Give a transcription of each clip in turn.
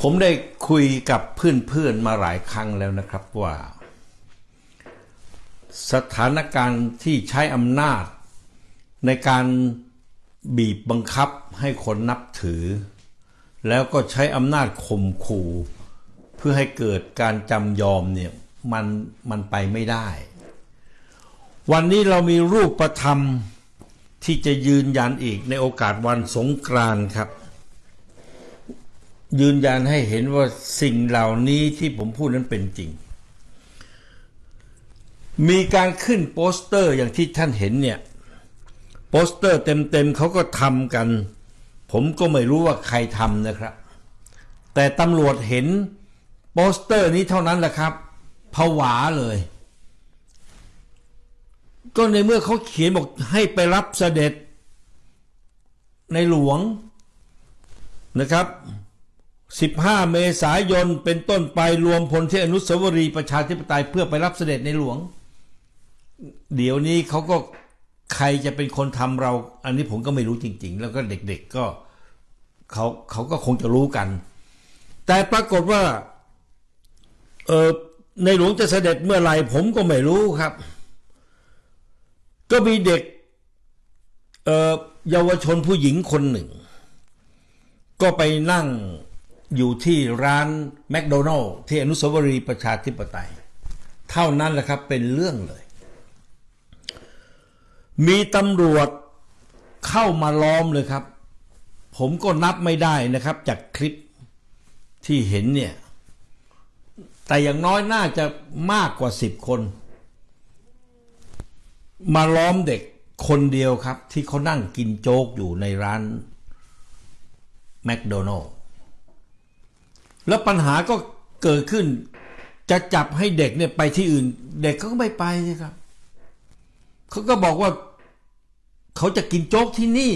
ผมได้คุยกับเพื่อนๆมาหลายครั้งแล้วนะครับว่า สถานการณ์ที่ใช้อำนาจ ในการบีบบังคับให้คนนับถือ แล้วก็ใช้อำนาจข่มขู่เพื่อให้เกิดการจำยอมเนี่ยมันมันไปไม่ได้ วันนี้เรามีรูปประธรรมที่จะยืนยันอีกในโอกาสวันสงกรานต์ครับ ยืนยันให้เห็นว่าสิ่งเหล่านี้ที่ผมพูดนั้นเป็นจริง มีการขึ้นโปสเตอร์อย่างที่ท่านเห็นเนี่ย โปสเตอร์เต็มๆเขาก็ทำกัน ผมก็ไม่รู้ว่าใครทำนะครับ แต่ตำรวจเห็นโปสเตอร์นี้เท่านั้นแหละครับผวาเลย ก็ในเมื่อเขาเขียนบอกให้ไปรับเสด็จในหลวงนะครับ 15 เมษายนเป็นต้นไปรวมพลที่อนุสาวรีย์ประชาธิปไตยเพื่อไปรับเสด็จในหลวง เดี๋ยวนี้เขาก็ใครจะเป็นคนทำเรา อันนี้ผมก็ไม่รู้จริง ๆ แล้วก็เด็กๆก็เขาเขาก็คงจะรู้กัน แต่ปรากฏว่าเออในหลวงจะเสด็จเมื่อไหร่ผมก็ไม่รู้ครับ ก็มีเด็กเออเยาวชนผู้หญิงคนหนึ่ง ก็ไปนั่ง อยู่ที่ร้านแมคโดนัลล์ที่อนุสาวรีย์ประชาธิปไตย เท่านั้นแหละครับเป็นเรื่องเลย มีตำรวจเข้ามาล้อมเลยครับ ผมก็นับไม่ได้นะครับจากคลิปที่เห็นเนี่ย แต่อย่างน้อยน่าจะมากกว่าสิบคน มาล้อมเด็กคนเดียวครับ ที่เขานั่งกินโจ๊กอยู่ในร้านแมคโดนัลล์ แล้วปัญหาก็เกิดขึ้น จะจับให้เด็กเนี่ยไปที่อื่น เด็กเขาก็ไม่ไปสิครับเขาก็บอกว่าเขาจะกินโจ๊กที่นี่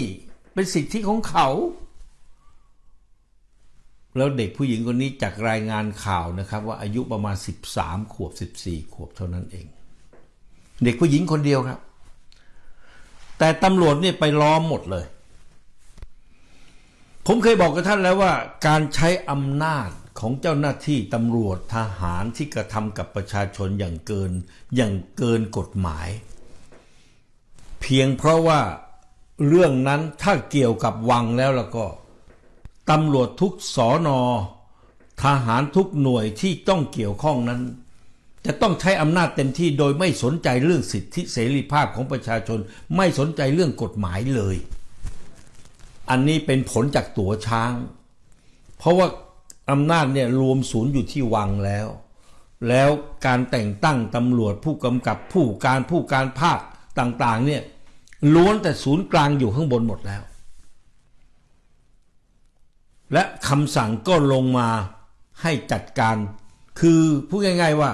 เป็นสิทธิของเขา แล้วเด็กผู้หญิงคนนี้จากรายงานข่าวนะครับ ว่าอายุประมาณ 13 ขวบ 14 ขวบเท่านั้นเอง เด็กผู้หญิงคนเดียวครับ แต่ตำรวจเนี่ยไปล้อมหมดเลยผมเคยบอกกับท่านแล้วว่าการใช้อำนาจ ของเจ้าหน้าที่ตำรวจทหารที่กระทำกับประชาชนอย่างเกินอย่างเกินกฎหมาย เพียงเพราะว่าเรื่องนั้นถ้าเกี่ยวกับวังแล้วแล้วก็ตำรวจทุกสอนอทหารทุกหน่วยที่ต้องเกี่ยวข้องนั้น จะต้องใช้อำนาจเต็มที่โดยไม่สนใจเรื่องสิทธิเสรีภาพของประชาชน ไม่สนใจเรื่องกฎหมายเลย อันนี้เป็นผลจากตัวช้าง เพราะว่า อำนาจเนี่ยรวมศูนย์อยู่ที่วังแล้ว แล้วการแต่งตั้งตำรวจผู้กำกับผู้การผู้การภาคต่างๆเนี่ยล้วนแต่ศูนย์กลางอยู่ข้างบนหมดแล้ว และคำสั่งก็ลงมาให้จัดการ คือพูดง่าย ๆว่า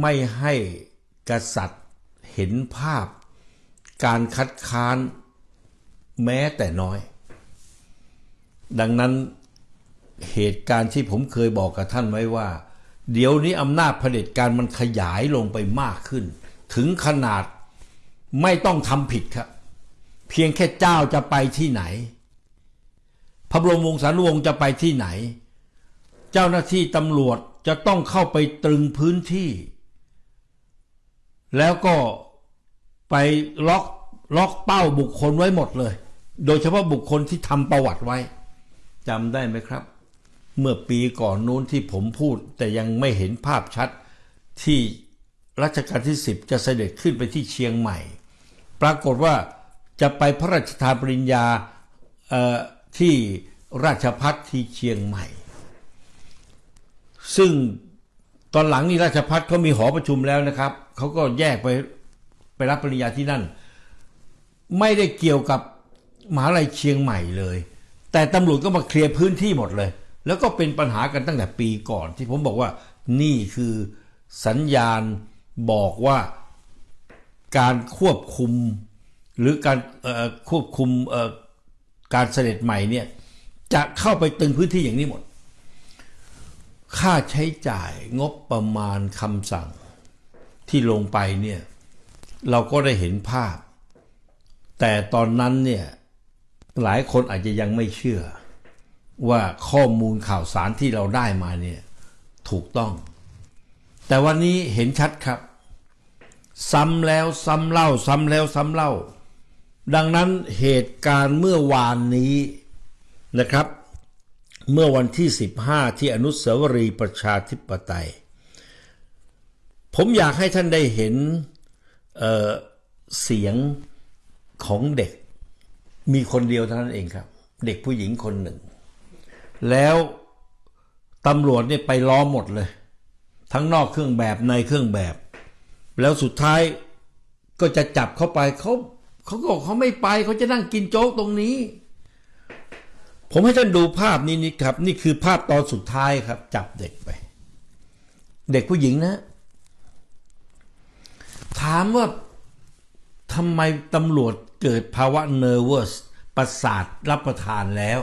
ไม่ให้กษัตริย์เห็นภาพ การคัดค้านแม้แต่น้อย ดังนั้น เหตุการณ์ที่ผมเคยบอกกับท่านไว้ว่า เดี๋ยวนี้อำนาจเผด็จการมันขยายลงไปมากขึ้น ถึงขนาดไม่ต้องทำผิดครับ เพียงแค่เจ้าจะไปที่ไหน พระบรมวงศานุวงศ์จะไปที่ไหน เจ้าหน้าที่ตำรวจจะต้องเข้าไปตรึงพื้นที่ แล้วก็ไปล็อกล็อกเป้าบุคคลไว้หมดเลย โดยเฉพาะบุคคลที่ทำประวัติไว้จำได้ไหมครับ เมื่อปีก่อนนู้นที่ผมพูดแต่ยังไม่เห็นภาพชัด ที่รัชกาลที่ 10 จะเสด็จขึ้นไปที่เชียงใหม่ ปรากฏว่าจะไปพระราชทานปริญญาที่ราชพัฒที่เชียงใหม่ ซึ่งตอนหลังนี่ราชพัฒเขามีหอประชุมแล้วนะครับเขาก็แยกไปไปรับปริญญาที่นั่น ไม่ได้เกี่ยวกับมหาลัยเชียงใหม่เลย แต่ตำรวจก็มาเคลียร์พื้นที่หมดเลย แล้วก็เป็นปัญหากันตั้งแต่ปีก่อน ที่ผมบอกว่านี่คือสัญญาณบอกว่าการควบคุมหรือการควบคุมการเสด็จใหม่เนี่ยจะเข้าไปตึงพื้นที่อย่างนี้หมด ค่าใช้จ่ายงบประมาณคำสั่งที่ลงไปเนี่ยเราก็ได้เห็นภาพ แต่ตอนนั้นเนี่ยหลายคนอาจจะยังไม่เชื่อ ว่าข้อมูลข่าวสารที่เราได้มาเนี่ยถูกต้อง แต่วันนี้เห็นชัดครับ ซ้ำแล้วซ้ำเล่า ซ้ำแล้วซ้ำเล่า ดังนั้นเหตุการณ์เมื่อวานนี้นะครับ เมื่อวันที่ 15 ที่อนุสาวรีย์ประชาธิปไตย ผมอยากให้ท่านได้เห็นเออเสียงของเด็ก มีคนเดียวเท่านั้นเองครับ เด็กผู้หญิงคนหนึ่ง แล้วตำรวจเนี่ยไปล้อมหมดเลย ทั้งนอกเครื่องแบบในเครื่องแบบ แล้วสุดท้ายก็จะจับเขาไปเขาเขาก็บอกเขาไม่ไปเขาจะนั่งกินโจ๊กตรงนี้ ผมให้ท่านดูภาพนี้นี่ครับ นี่คือภาพตอนสุดท้ายครับ จับเด็กไป เด็กผู้หญิงนะ ถามว่าทำไมตำรวจเกิดภาวะ nervous ประสาทรับประทานแล้ว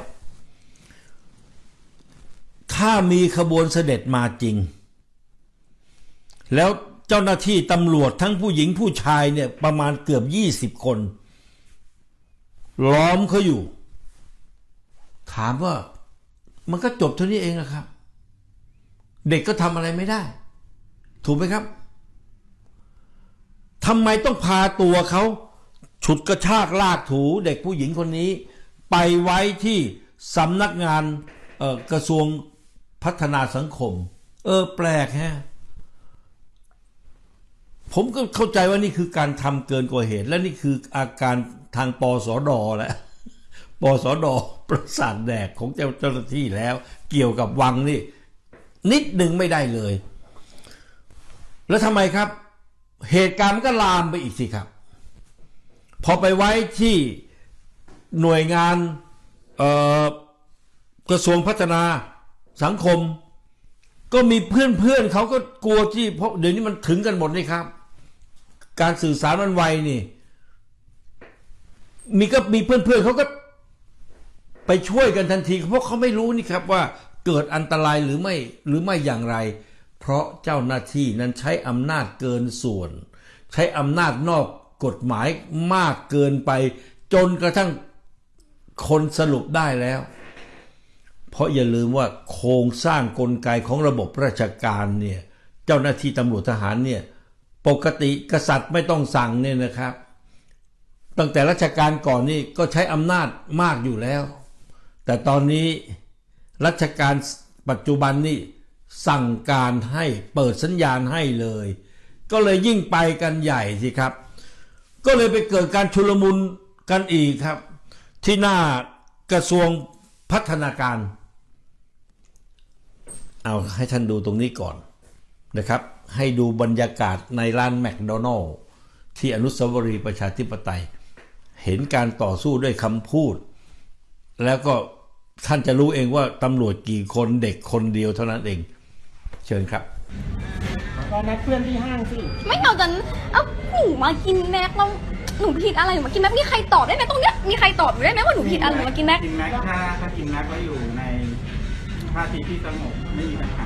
ถ้ามีขบวนเสด็จมาจริง แล้วเจ้าหน้าที่ตำรวจทั้งผู้หญิงผู้ชายเนี่ยประมาณเกือบ20คน ล้อมเขาอยู่ ถามว่ามันก็จบเท่านี้เองนะครับ เด็กก็ทำอะไรไม่ได้ ถูกไหมครับทำไมต้องพาตัวเขาฉุดกระชากลากถูเด็กผู้หญิงคนนี้ ไปไว้ที่สำนักงานกระทรวง พัฒนาสังคม เออ แปลกฮะผมก็เข้าใจว่านี่คือการทำเกินกว่าเหตุ และนี่คืออาการทางปสดแหละปสดประสาทแดกของเจ้าหน้าที่แล้ว เกี่ยวกับวังนี่ นิดหนึ่งไม่ได้เลย แล้วทำไมครับ เหตุการณ์มันก็ลามไปอีกสิครับ พอไปไว้ที่หน่วยงานกระทรวงพัฒนา สังคม ก็มีเพื่อนเพื่อนเขาก็กลัวที่เพราะเดี๋ยวนี้มันถึงกันหมดนี่ครับ การสื่อสารมันไวนี่ มีก็มีเพื่อนเพื่อนเขาก็ ไปช่วยกันทันที เพราะเขาไม่รู้นี่ครับว่าเกิดอันตรายหรือไม่หรือไม่อย่างไร เพราะเจ้าหน้าที่นั้นใช้อำนาจเกินส่วน ใช้อำนาจนอกกฎหมายมากเกินไป จนกระทั่งคนสรุปได้แล้ว เพราะอย่าลืมว่าโครงสร้างกลไกของระบบราชการเนี่ยเจ้าหน้าที่ตำรวจทหารเนี่ยปกติกษัตริย์ไม่ต้องสั่งเนี่ยนะครับ ตั้งแต่รัชกาลก่อนนี่ก็ใช้อำนาจมากอยู่แล้ว แต่ตอนนี้รัชกาลปัจจุบันนี่สั่งการให้เปิดสัญญาณให้เลย ก็เลยยิ่งไปกันใหญ่สิครับ ก็เลยไปเกิดการชุลมุนกันอีกครับ ที่หน้ากระทรวงพัฒนาการ เอาให้ท่านดูตรงนี้ก่อนนะครับ ให้ดูบรรยากาศในร้านแมคโดนัลล์ที่อนุสาวรีย์ประชาธิปไตย เห็นการต่อสู้ด้วยคำพูด แล้วก็ท่านจะรู้เองว่าตำรวจกี่คนเด็กคนเดียวเท่านั้นเอง เชิญครับก็นัดเพื่อนที่ห้างสิไม่เอาจันเอ้าหนูมากินแม็กแล้วหนูผิดอะไรหนูมากินแม็กมีใครตอบได้ไหมตรงเนี้ยมีใครตอบหนูได้ไหมว่าหนูผิดอะไรหนูมากินแม็กกินแม็กถ้าถ้ากินแม็กแล้วอยู่ใน ท่าทีที่สงบไม่มีปัญหา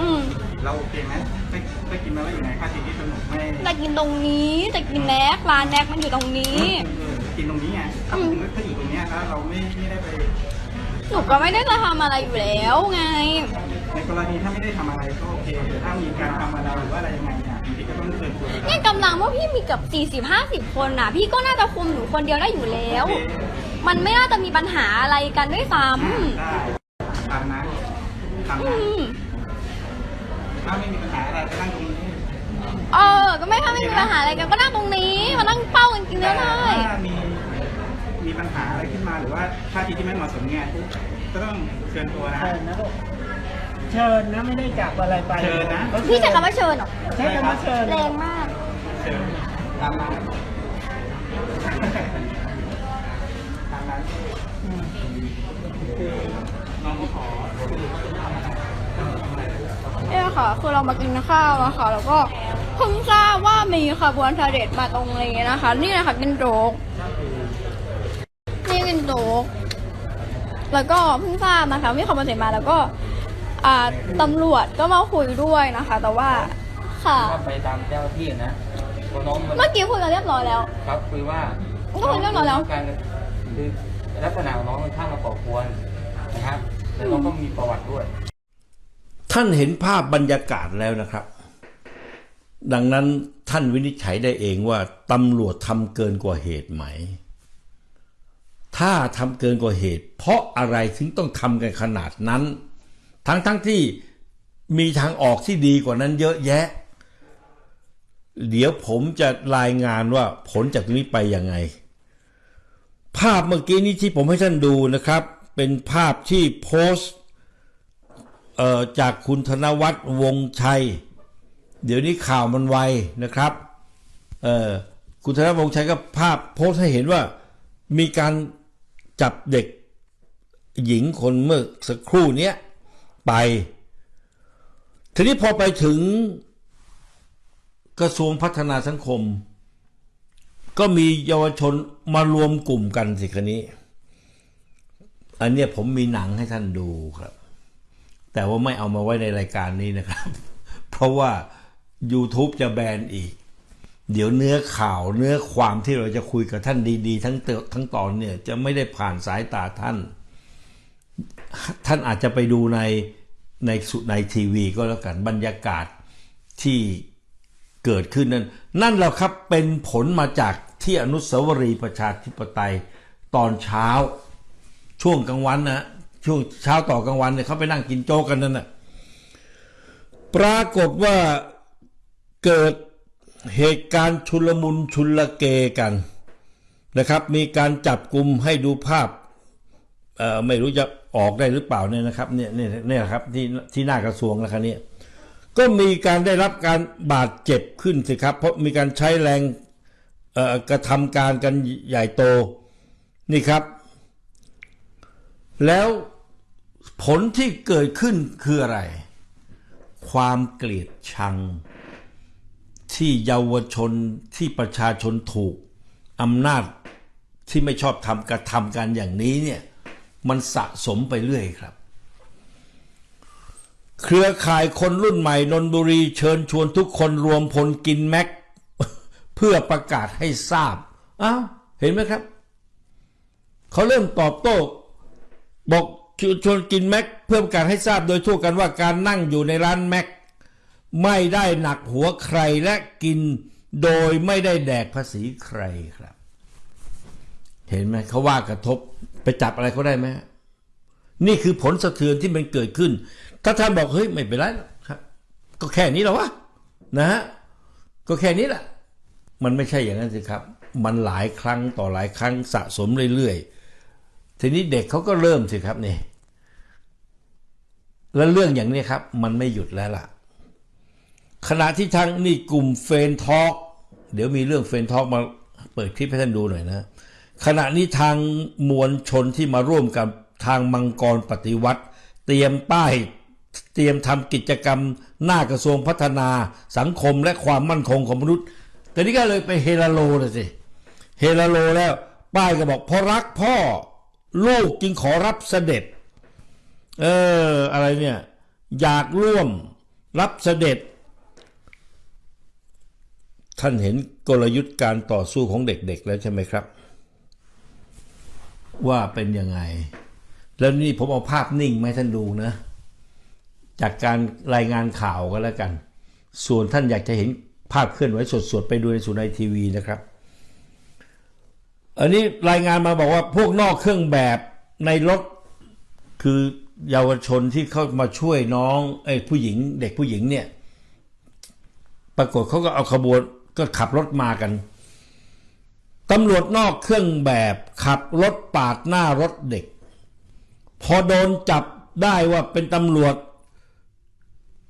อืมเราโอเคไหมถ้าถ้ากินแม็กแล้วอยู่ในท่าทีที่สงบไม่จะกินตรงนี้จะกินแม็กร้านแม็กมันอยู่ตรงนี้ เออกินตรงนี้ไงถ้าอืมถ้าอยู่ตรงเนี้ยแล้วเราไม่ไม่ได้ไป หนูก็ไม่ได้จะทำอะไรอยู่แล้วไง ในกรณีถ้าไม่ได้ทำอะไรก็โอเคแต่ถ้ามีการทำอะไรหรือว่าอะไรยังไงเนี่ยบางทีก็ต้องเชิญตัวเนี่ยกำลังว่าพี่มีเกับ40 50 คนน่ะ พี่ก็น่าจะคุมหนูคนเดียวได้อยู่แล้ว มันไม่น่าจะมีปัญหาอะไรกันด้วยซ้ได้ตามนั้น ตามำอืนั้นมถ้าไม่มีปัญหาอะไรก็นั่งตรงนี้เออ ก็ไม่ถ้าไม่มีปัญหาอะไรกันก็นั่งตรงนี้มานั่งเป้ากันกินก็ได้ถ้ามีมีปัญหาอะไรขึ้นมาหรือว่าท่าทีที่ไม่เหมาะสมเนี่ยก็ต้องเชิญตัวนะเชิญนะลูกเชิญนะไม่ได้จับอะไรไปเชิญนะพี่ใช้คำว่าเชิญเหรอใช้คำว่าเชิญแรงมากเชิญตามนั้นตามนั้น อืม น้องก็ขอ เนี่ย ค่ะ คือเรามากินข้าวอะค่ะ แล้วก็เพิ่งทราบว่ามีขบวนเสด็จมาตรงนี้นะคะ นี่นะคะเป็นโจ๊กนี่เป็นโจ๊กแล้วก็เพิ่งทราบนะคะมีขบวนเสด็จมาแล้วก็อ่าตำรวจก็มาคุยด้วยนะคะ แต่ว่าค่ะก็ไปตามเจ้าหน้าที่นะตัวน้องมันเมื่อกี้คุยกันเรียบร้อยแล้ว ครับคือว่าก็คุยเรื่องเราแล้วการคือลักษณะของน้องมันข้างมาก่อกวนนะครับแต่เราก็มีประวัติด้วย ท่านเห็นภาพบรรยากาศแล้วนะครับ ดังนั้นท่านวินิจฉัยได้เองว่าตำรวจทำเกินกว่าเหตุไหม ถ้าทำเกินกว่าเหตุ เพราะอะไรถึงต้องทำกันขนาดนั้น ทั้งทั้งที่มีทางออกที่ดีกว่านั้นเยอะแยะ เดี๋ยวผมจะรายงานว่าผลจากตรงนี้ไปยังไง ภาพเมื่อกี้นี้ที่ผมให้ท่านดูนะครับ เป็นภาพที่โพสต์ จากคุณธนวัฒน์วงชัย เดี๋ยวนี้ข่าวมันไวนะครับคุณธนวัฒน์วงชัยก็ภาพโพสให้เห็นว่ามีการจับเด็กหญิงคนเมื่อสักครู่เนี้ยไป ทีนี้พอไปถึงกระทรวงพัฒนาสังคม ก็มีเยาวชนมารวมกลุ่มกันสิคันนี้ อันเนี้ยผมมีหนังให้ท่านดูครับ แต่ว่าไม่เอามาไว้ในรายการนี้นะครับ เพราะว่า YouTube จะแบนอีก เดี๋ยวเนื้อข่าวเนื้อความที่เราจะคุยกับท่านดีๆ ทั้งเตทั้งตอนเนี่ยจะไม่ได้ผ่านสายตาท่าน ท่านอาจจะไปดูในในสุในทีวีก็แล้วกันบรรยากาศที่เกิดขึ้นนั้น นั่นแหละครับเป็นผลมาจากที่อนุสาวรีย์ประชาธิปไตยตอนเช้า ช่วงกลางวันนะ ช่วงเช้าต่อกลางวันเนี่ยเขาไปนั่งกินโจ๊กกันนั่นน่ะปรากฏว่าเกิดเหตุการณ์ชุลมุนชุลเกกันนะครับ มีการจับกลุ่มให้ดูภาพเอ่อไม่รู้จะออกได้หรือเปล่าเนี่ยนะครับเนี่ยเนี่ยเนี่ยครับที่ที่หน้ากระทรวงนะครับเนี่ยก็มีการได้รับการบาดเจ็บขึ้นสิครับ เพราะมีการใช้แรงกระทำการกันใหญ่โตนี่ครับ แล้ว ผลที่เกิดขึ้นคืออะไร ความเกลียดชัง ที่เยาวชนที่ประชาชนถูกอำนาจที่ไม่ชอบทำกระทำกันอย่างนี้เนี่ยมันสะสมไปเรื่อยครับ เครือข่ายคนรุ่นใหม่นนบุรีเชิญชวนทุกคนรวมพลกินแม็ก เพื่อประกาศให้ทราบอ้าวเห็นไหมครับ เขาเริ่มตอบโต้บอก ชวนกินแม็กเพื่อกาศให้ทราบโดยทั่วกันว่าการนั่งอยู่ในร้านแม็กไม่ได้หนักหัวใครและกินโดยไม่ได้แดกภาษีใครครับ เห็นไหมเขาว่ากระทบไปจับอะไรเขาได้ไหมนี่คือผลสะเทือนที่มันเกิดขึ้น ถ้าท่านบอกเฮ้ยไม่เป็นไรครับ ก็แค่นี้แหละวะนะฮะก็แค่นี้แหละมันไม่ใช่อย่างนั้นสิครับ มันหลายครั้งต่อหลายครั้งสะสมเรื่อยๆ ทีนี้เด็กเขาก็เริ่มสิครับนี่ แล้วเรื่องอย่างนี้ครับ มันไม่หยุดแล้วล่ะ ขณะที่ทางนี่กลุ่มเฟนทอกเดี๋ยวมีเรื่องเฟนทอกมาเปิดคลิปให้ท่านดูหน่อยนะ ขณะนี้ทางมวลชนที่มาร่วมกับทางมังกรปฏิวัติ เตรียมป้ายเตรียมทำกิจกรรม หน้ากระทรวงพัฒนาสังคมและความมั่นคงของมนุษย์แต่นี่ก็เลยไปเฮลาโลเลยสิ เฮลาโลแล้ว ป้ายก็บอกเพราะรักพ่อ ลูกจึงขอรับเสด็จ เออ อะไรเนี่ย อยากร่วมรับเสด็จ ท่านเห็นกลยุทธ์การต่อสู้ของเด็กๆแล้วใช่ไหมครับ ว่าเป็นยังไง แล้วนี่ผมเอาภาพนิ่งมาให้ท่านดูนะ จากการรายงานข่าวก็แล้วกัน ส่วนท่านอยากจะเห็นภาพเคลื่อนไหวสดๆ ไปดูในสุนัยทีวีนะครับ อันนี้รายงานมาบอกว่าพวกนอกเครื่องแบบในรถคือเยาวชนที่เข้ามาช่วยน้องไอ้ผู้หญิง เด็กผู้หญิงเนี่ย ปรากฏเขาก็เอาขบวนก็ขับรถมากันตำรวจนอกเครื่องแบบขับรถปาดหน้ารถเด็ก พอโดนจับได้ว่าเป็นตำรวจ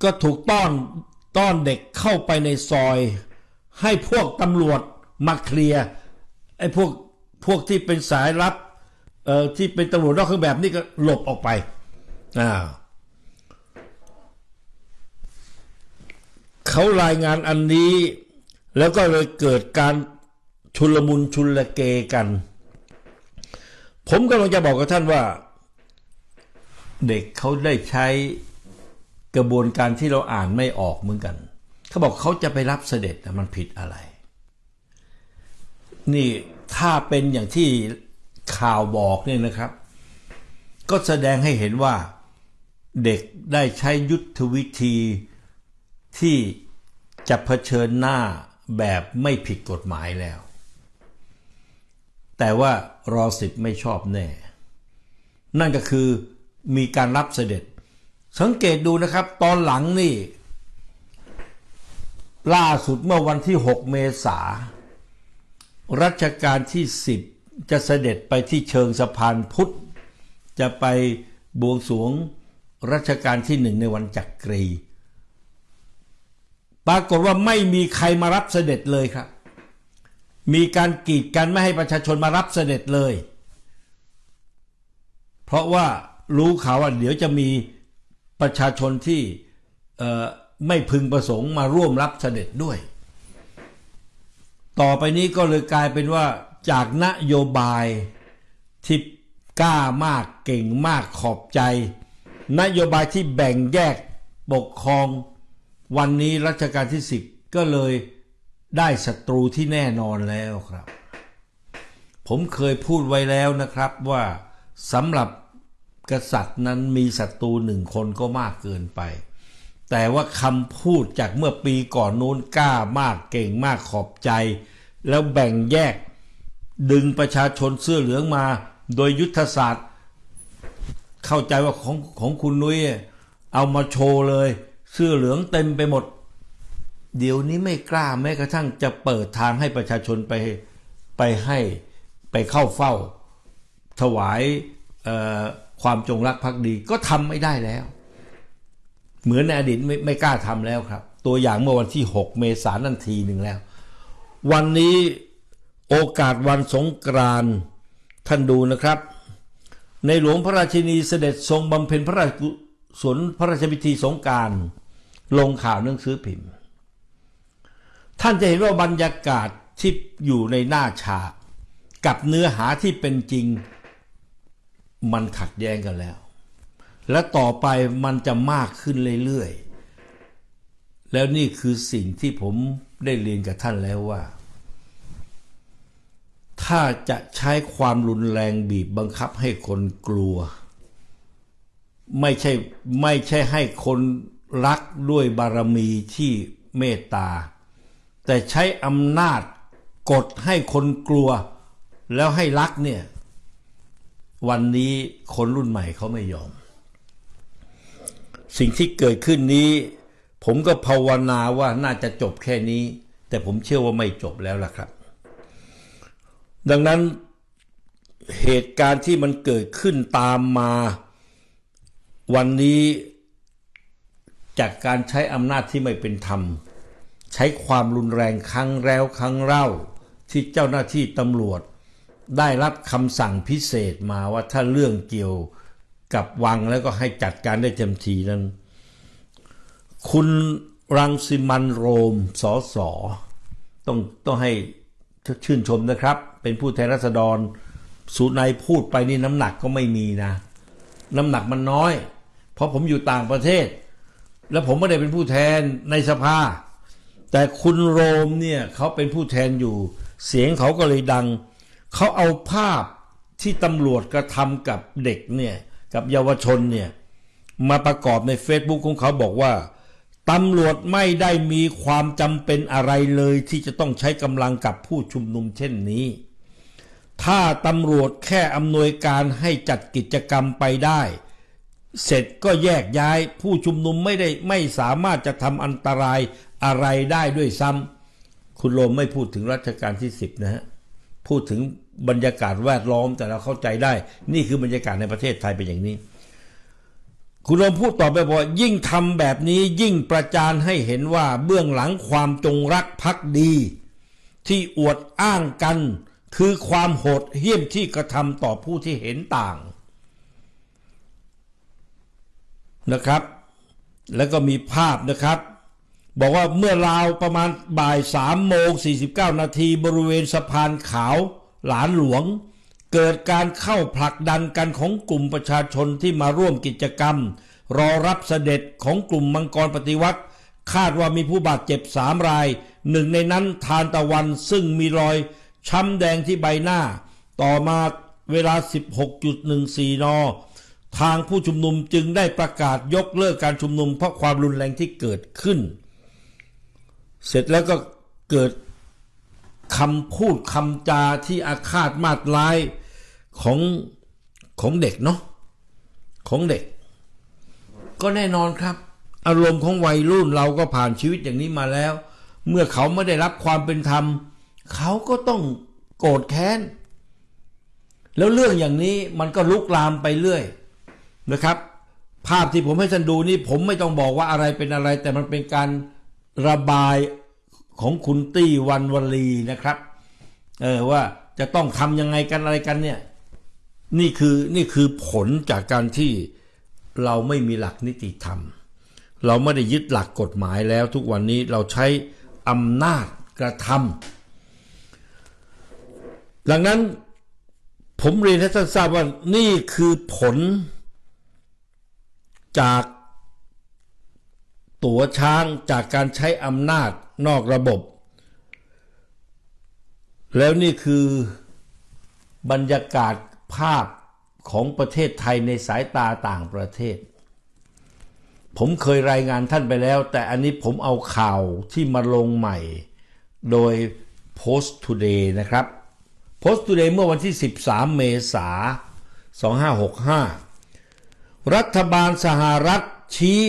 ก็ถูกต้อนต้อนเด็กเข้าไปในซอย ให้พวกตำรวจมาเคลียร์ไอ้พวก พวกที่เป็นสายลับเอ่อที่เป็นตำรวจนอกเครื่องแบบนี่ก็หลบออกไปอ่าเขารายงานอันนี้ แล้วก็เลยเกิดการชุลมุนชุลเกกัน ผมกำลังจะบอกกับท่านว่า เด็กเขาได้ใช้กระบวนการที่เราอ่านไม่ออกเหมือนกัน เขาบอกเขาจะไปรับเสด็จนะมันผิดอะไร นี่ ถ้าเป็นอย่างที่ข่าวบอกเนี่ยนะครับ ก็แสดงให้เห็นว่าเด็กได้ใช้ยุทธวิธีที่จะเผชิญหน้าแบบไม่ผิดกฎหมายแล้ว แต่ว่ารอสิบไม่ชอบแน่ นั่นก็คือมีการรับเสด็จ สังเกตดูนะครับ ตอนหลังนี่ ล่าสุดเมื่อวันที่ 6 เมษา รัชกาลที่10จะเสด็จไปที่เชิงสะพานพุทธ จะไปบวงสวงรัชกาลที่หนึ่งในวันจักรี ปรากฏว่าไม่มีใครมารับเสด็จเลยครับ มีการกีดกันไม่ให้ประชาชนมารับเสด็จเลย เพราะว่ารู้ข่าวว่าเดี๋ยวจะมีประชาชนที่ไม่พึงประสงค์มาร่วมรับเสด็จด้วย ต่อไปนี้ก็เลยกลายเป็นว่าจากนโยบายที่กล้ามากเก่งมากขอบใจ นโยบายที่แบ่งแยกปกครองวันนี้รัชกาลที่สิบก็เลยได้ศัตรูที่แน่นอนแล้วครับ ผมเคยพูดไว้แล้วนะครับว่าสำหรับกษัตริย์นั้นมีศัตรูหนึ่งคนก็มากเกินไป แต่ว่าคำพูดจากเมื่อปีก่อนนู้นกล้ามากเก่งมากขอบใจ แล้วแบ่งแยก ดึงประชาชนเสื้อเหลืองมา โดยยุทธศาสตร์ เข้าใจว่าของของคุณนุ้ยเอามาโชว์เลย เสื้อเหลืองเต็มไปหมด เดี๋ยวนี้ไม่กล้าแม้กระทั่งจะเปิดทางให้ประชาชนไปไปให้ไปเข้าเฝ้า ถวายความจงรักภักดีก็ทำไม่ได้แล้ว เหมือนในอดีตไม่ไม่กล้าทำแล้วครับ ตัวอย่างเมื่อวันที่ 6 เมษายนนั่นทีหนึ่งแล้ว วันนี้โอกาสวันสงกรานท่านดูนะครับ ในหลวงพระราชินีเสด็จทรงบำเพ็ญพระราชกุศลพระราชพิธีสงการลงข่าวหนังสือพิมพ์ ท่านจะเห็นว่าบรรยากาศที่อยู่ในหน้าฉากกับเนื้อหาที่เป็นจริง มันขัดแย้งกันแล้ว และต่อไปมันจะมากขึ้นเรื่อยๆ แล้วนี่คือสิ่งที่ผมได้เรียนกับท่านแล้วว่า ถ้าจะใช้ความรุนแรงบีบบังคับให้คนกลัว ไม่ใช่ไม่ใช่ให้คนรักด้วยบารมีที่เมตตา แต่ใช้อำนาจกดให้คนกลัว แล้วให้รักเนี่ย วันนี้คนรุ่นใหม่เขาไม่ยอม สิ่งที่เกิดขึ้นนี้ ผมก็ภาวนาว่าน่าจะจบแค่นี้ แต่ผมเชื่อว่าไม่จบแล้วล่ะครับ ดังนั้นเหตุการณ์ที่มันเกิดขึ้นตามมา วันนี้จากการใช้อำนาจที่ไม่เป็นธรรม ใช้ความรุนแรงครั้งแล้วครั้งเล่า ที่เจ้าหน้าที่ตำรวจ ได้รับคำสั่งพิเศษมาว่าถ้าเรื่องเกี่ยว กับวังแล้วก็ให้จัดการได้เต็มทีนั้น คุณรังสิมันโรมสอสอต้องต้องให้ชื่นชมนะครับ เป็นผู้แทนรัษฎรสูนายพูดไปนี่น้ำหนักก็ไม่มีนะ น้ำหนักมันน้อย เพราะผมอยู่ต่างประเทศ แล้วผมไม่ได้เป็นผู้แทนในสภา แต่คุณโรมเนี่ยเขาเป็นผู้แทนอยู่ เสียงเขาก็เลยดัง เขาเอาภาพที่ตำรวจกระทำกับเด็กเนี่ย กับเยาวชนเนี่ยมาประกอบใน Facebook ของเขาบอกว่าตำรวจไม่ได้มีความจำเป็นอะไรเลยที่จะต้องใช้กำลังกับผู้ชุมนุมเช่นนี้ ถ้าตำรวจแค่อำนวยการให้จัดกิจกรรมไปได้ เสร็จก็แยกย้ายผู้ชุมนุมไม่ได้ไม่สามารถจะทำอันตรายอะไรได้ด้วยซ้ำคุณโรมไม่พูดถึงรัชกาลที่สิบนะฮะ พูดถึง บรรยากาศแวดล้อมแต่เราเข้าใจได้ นี่คือบรรยากาศในประเทศไทยเป็นอย่างนี้ คุณโรมพูดต่อไปบอกยิ่งทำแบบนี้ยิ่งประจานให้เห็นว่าเบื้องหลังความจงรักภักดี ที่อวดอ้างกัน คือความโหดเหี้ยมที่กระทำต่อผู้ที่เห็นต่างนะครับ แล้วก็มีภาพนะครับ บอกว่าเมื่อราวประมาณบ่ายสามโมง49 นาทีบริเวณสะพานขาว หลานหลวง เกิดการเข้าผลักดันกันของกลุ่มประชาชนที่มาร่วมกิจกรรม รอรับเสด็จของกลุ่มมังกรปฏิวัติ คาดว่ามีผู้บาดเจ็บสามราย หนึ่งในนั้นทานตะวันซึ่งมีรอยช้ำแดงที่ใบหน้า ต่อมาเวลา 16.14 น ทางผู้ชุมนุมจึงได้ประกาศยกเลิกการชุมนุมเพราะความรุนแรงที่เกิดขึ้น เสร็จแล้วก็เกิด คำพูดคำจาที่อาฆาตมาดร้ายของของเด็กเนาะของเด็ก ก็แน่นอนครับ อารมณ์ของวัยรุ่นเราก็ผ่านชีวิตอย่างนี้มาแล้ว เมื่อเขาไม่ได้รับความเป็นธรรม เขาก็ต้องโกรธแค้น แล้วเรื่องอย่างนี้มันก็ลุกลามไปเรื่อยนะครับ ภาพที่ผมให้ท่านดูนี่ผมไม่ต้องบอกว่าอะไรเป็นอะไร แต่มันเป็นการระบาย ของคุณตี้วันวลีนะครับ เออว่าจะต้องทำยังไงกันอะไรกันเนี่ย นี่คือนี่คือผลจากการที่เราไม่มีหลักนิติธรรม เราไม่ได้ยึดหลักกฎหมายแล้วทุกวันนี้เราใช้อำนาจกระทำดังนั้นผมเรียนให้ท่านทราบว่านี่คือผลจากตัวช้างจากการใช้อำนาจ นอกระบบ แล้วนี่คือบรรยากาศภาพของประเทศไทยในสายตาต่างประเทศ ผมเคยรายงานท่านไปแล้ว แต่อันนี้ผมเอาข่าวที่มาลงใหม่ โดย Post Today นะครับ Post Today เมื่อวันที่ 13 เมษา2565 รัฐบาลสหรัฐชี้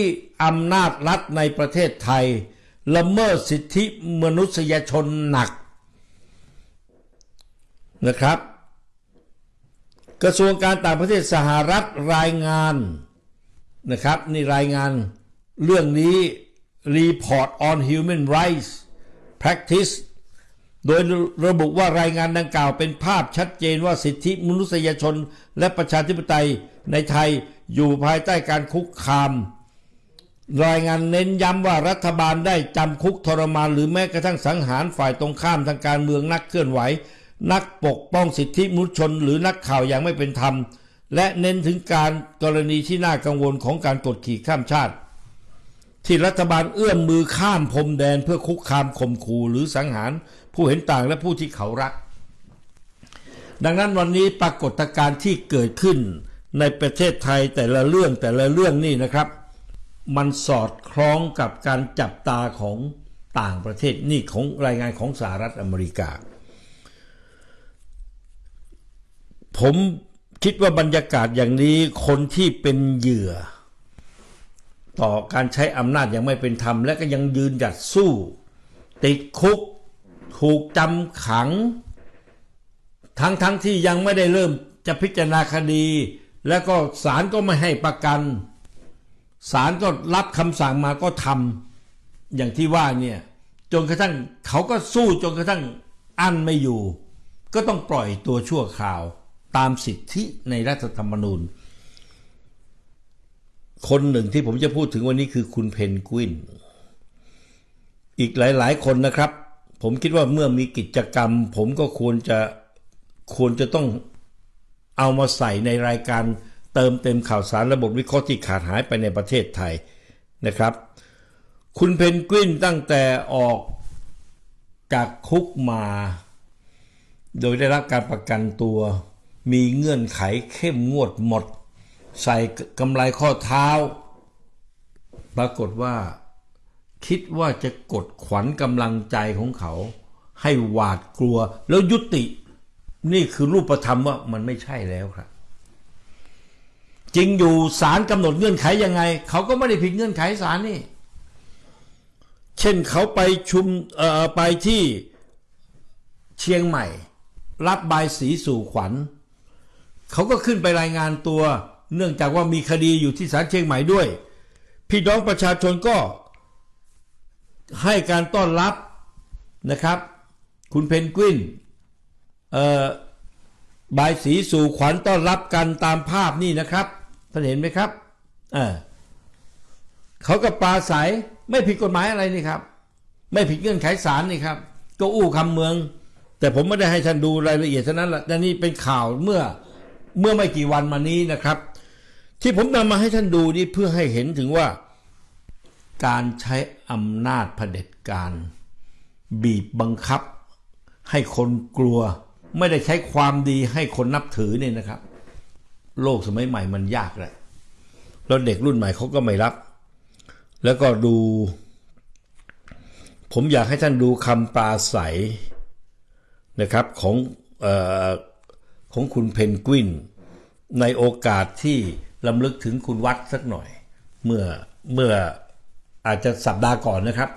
อำนาจรัฐในประเทศไทย ละเมิดสิทธิมนุษยชนหนักนะครับ กระทรวงการต่างประเทศสหรัฐรายงานนะครับนี่รายงานเรื่องนี้ Report on Human Rights Practice โดยระบุว่ารายงานดังกล่าวเป็นภาพชัดเจนว่าสิทธิมนุษยชนและประชาธิปไตยในไทยอยู่ภายใต้การคุกคาม รายงานเน้นย้ำว่ารัฐบาลได้จำคุกทรมานหรือแม้กระทั่งสังหารฝ่ายตรงข้ามทางการเมืองนักเคลื่อนไหว นักปกป้องสิทธิมนุษยชน หรือนักข่าวอย่างไม่เป็นธรรม และเน้นถึงการกรณีที่น่ากังวลของการกดขี่ข้ามชาติ ที่รัฐบาลเอื้อมมือข้ามพรมแดนเพื่อคุกคามข่มขู่หรือสังหาร ผู้เห็นต่างและผู้ที่เขารัก ดังนั้นวันนี้ปรากฏการณ์ที่เกิดขึ้นในประเทศไทยแต่ละเรื่องแต่ละเรื่องนี่นะครับ มันสอดคล้องกับการจับตาของต่างประเทศนี่ของรายงานของสหรัฐอเมริกา ผมคิดว่าบรรยากาศอย่างนี้คนที่เป็นเหยื่อ ต่อการใช้อำนาจอย่างไม่เป็นธรรม และก็ยังยืนหยัดสู้ ติดคุก ถูกจำขัง ทั้งทั้งที่ยังไม่ได้เริ่มจะพิจารณาคดี แล้วก็ศาลก็ไม่ให้ประกัน ศาลก็รับคำสั่งมาก็ทำอย่างที่ว่าเนี่ยจนกระทั่งเขาก็สู้จนกระทั่งอั้นไม่อยู่ ก็ต้องปล่อยตัวชั่วคราวตามสิทธิในรัฐธรรมนูญ คนหนึ่งที่ผมจะพูดถึงวันนี้คือคุณเพนกวิน อีกหลายๆ คนนะครับ ผมคิดว่าเมื่อมีกิจกรรม ผมก็ควรจะควรจะต้องเอามาใส่ในรายการ เติมเต็มข่าวสารระบบวิเคราะห์ที่ขาดหายไปในประเทศไทยนะครับ คุณเพนกวินตั้งแต่ออกจากคุกมา โดยได้รับการประกันตัว มีเงื่อนไขเข้มงวดหมด ใส่กำไรข้อเท้า ปรากฏว่า คิดว่าจะกดขวัญกำลังใจของเขา ให้หวาดกลัวแล้วยุติ นี่คือรูปธรรมว่ามันไม่ใช่แล้วครับ จริงอยู่ศาลกำหนดเงื่อนไขยังไง เขาก็ไม่ได้ผิดเงื่อนไขศาลนี่ เช่นเขาไปชุมเอ่อไปที่เชียงใหม่ รับใบายสีสู่ขวัญ เขาก็ขึ้นไปรายงานตัว เนื่องจากว่ามีคดีอยู่ที่ศาลเชียงใหม่ด้วย พี่น้องประชาชนก็ให้การต้อนรับนะครับ คุณเพนกวินเอ่อบายสีสู่ขวัญต้อนรับกันตามภาพนี่นะครับ ท่านเห็นไหมครับเออเขาก็ปลาใสไม่ผิดกฎหมายอะไรนี่ครับ ไม่ผิดเงื่อนไขศาลนี่ครับ ก็อู้คำเมือง แต่ผมไม่ได้ให้ท่านดูรายละเอียดเท่านั้นแหละแต่นี่เป็นข่าวเมื่อเมื่อไม่กี่วันมานี้นะครับ ที่ผมนำมาให้ท่านดูนี่เพื่อให้เห็นถึงว่า การใช้อำนาจเผด็จการ บีบบังคับ ให้คนกลัว ไม่ได้ใช้ความดีให้คนนับถือเนี่ยนะครับ โลกสมัยใหม่มันยากแหละแล้วเด็กรุ่นใหม่เขาก็ไม่รับ แล้วก็ดู ผมอยากให้ท่านดูคำปราศัยนะครับของออของคุณเพนกวิน ในโอกาสที่ลำลึกถึงคุณวัดสักหน่อย เมื่อเมื่ออาจจะสัปดาห์ก่อนนะครับ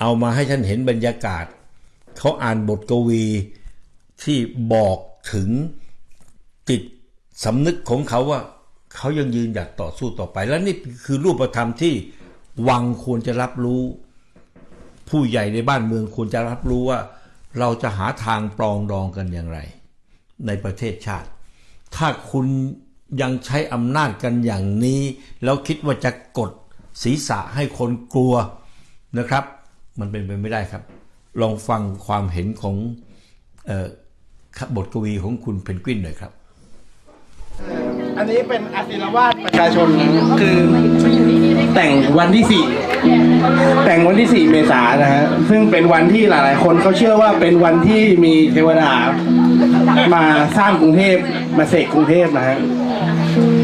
เอามาให้ท่านเห็นบรรยากาศ เขาอ่านบทกวีที่บอกถึงจิต สำนึกของเขาว่าเขายังยืนหยัดต่อสู้ต่อไป และนี่คือรูปธรรมที่วังควรจะรับรู้ ผู้ใหญ่ในบ้านเมืองควรจะรับรู้ว่า เราจะหาทางปรองดองกันอย่างไร ในประเทศชาติ ถ้าคุณยังใช้อำนาจกันอย่างนี้ แล้วคิดว่าจะกดศีรษะให้คนกลัวนะครับ มันเป็นไปไม่ได้ครับ ลองฟังความเห็นของออบทกวีของคุณเพนกวินหน่อยครับ อันนี้เป็นอาศิลวาสประชาชนคือแต่งวันที่สี่แต่งวันที่สี่เมษายนะฮะซึ่งเป็นวันที่หลาย ๆ คนเขาเชื่อว่าเป็นวันที่มีเทวดามาสร้างกรุงเทพมาเสกกรุงเทพนะฮะ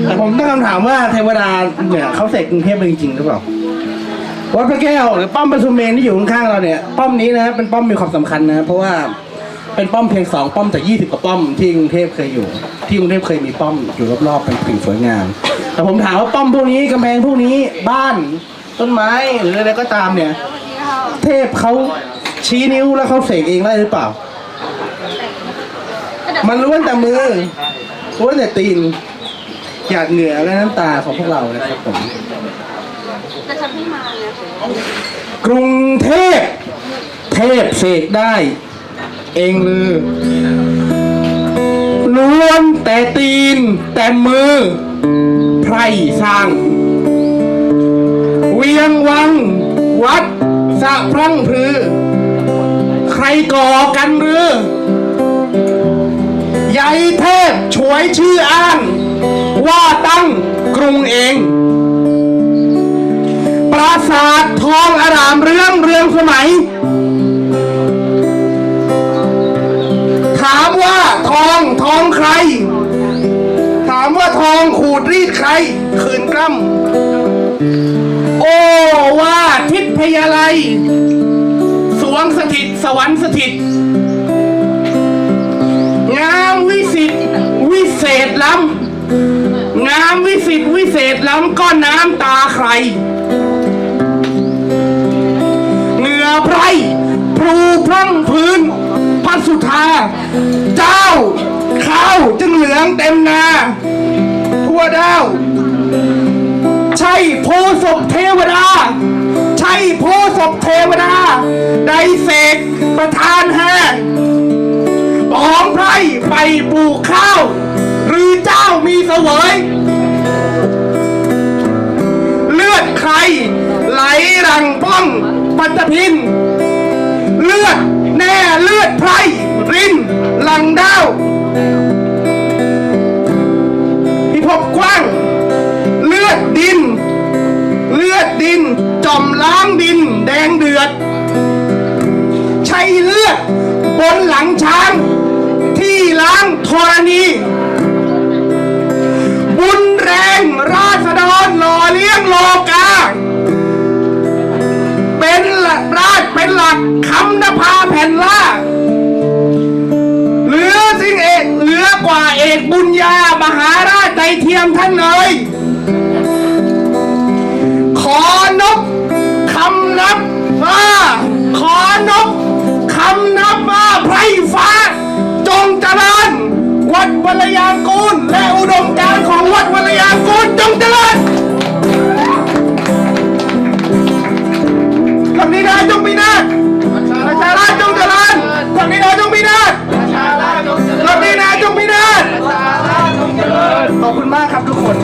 แต่ผมตั้งคำถามว่าเทวดาเนี่ยเขาเสกกรุงเทพจริงๆหรือเปล่าวัดพระแก้วหรือป้อมประชุมเมนที่อยู่ข้างๆเราเนี่ยป้อมนี้นะฮะเป็นป้อมมีความสำคัญนะเพราะว่า เป็นป้อมเพียงสองป้อมจากยี่สิบกว่าป้อมที่กรุงเทพเคยอยู่ ที่กรุงเทพเคยมีป้อมอยู่รอบๆเป็นสิ่งสวยงาม แต่ผมถามว่าป้อมพวกนี้กำแพงพวกนี้บ้านต้นไม้หรืออะไรก็ตามเนี่ย เทพเขาชี้นิ้วแล้วเขาเสกเองได้หรือเปล่า มันล้วนแต่มือล้วนแต่ตีนหยาดเหงื่อและน้ำตาของพวกเรานะครับผมแต่ฉันไม่มาเนี่ยกรุงเทพ เทพเสกได้ เองลือล้วนแต่ตีนแต่มือ ไพร่สร้าง เวียงวัง วัดสะพรั่งพรือ ใครก่อกันหรือใหญ่เทพช่วยชื่ออ้าง ว่าตั้งกรุงเอง ปราสาททองอารามเรื่องเรื่องสมัย ทองทองใคร ถามว่าทองขูดรีดใคร คืนกล้ำโอ้ว่าทิพยาลัย สวงสถิต สวรรค์สถิต งามวิสิตวิเศษล้ำงามวิสิตวิเศษล้ำก็น้ำตาใครเหงื่อไพรพลูพรั่งพื้น พระสุธา เจ้า ข้าวจึงเหลืองเต็มนาทั่วดาวใช่โพศพเทวดา ใช่โพศพเทวดา ได้เสกประทานแห่ปองไพรไปปลูกข้าว หรือเจ้ามีเสวย เลือดใครไหลรังป้องปัตตพิน เลือด แน่เลือดไพรรินหลังดาวพิภพกว้าง เลือดดิน เลือดดินจอมล้างดิน แดงเดือด ใช้เลือด บนหลังช้าง ที่ล้างธรณี บุญแรงราษฎรหล่อเลี้ยงโลกา ราชเป็นหลักคำนภาแผ่นล่าเหลือสิ่งเอกเหลือกว่าเอกบุญญามหาราชใจเทียมท่านเลยขอนบคำนับว่าขอนบคำนับว่าไพรฟ้า จงเจริญวัดวรยากูลและอุดมการของวัดวรยากูลจงเจริญ ฐจงมีนาฏประชาราจงเจริญหลักนินาจงมีนาฏหลักนินาจงมีนาฏขอบคุณมากครับทุกคน